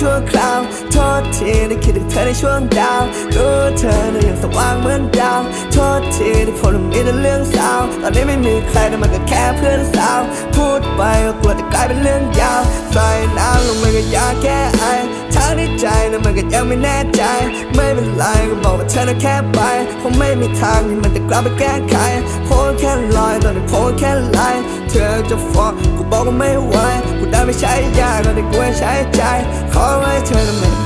ชั่วคราว โทษทีที่คิดถึงเธอในช่วงดาวรู้ว่าเธอนั้นยังสว่างเหมือนดาว โทษทีที่ผมต้องมีแต่เรื่องเศร้าตอนนี้ไม่มีใครแต่มันก็แค่เพื่อนสาว พูดไปก็กลัวจะกลายเป็นเรื่องยาวใส่น้ำลงไปก็ยากแค่ไอทั้งที่ใจนั้นมันก็ยังไม่แน่ใจ ไม่เป็นไรก็บอกว่าเธอน่ะแค่ไปคงไม่มีทางที่มันจะกลับไปแก้ไขโพสแค่ลอยตอนนี้โพสแค่ไลน์เธอจะฟ้องกูบอกว่าไม่ไหว ยาก็ได้กู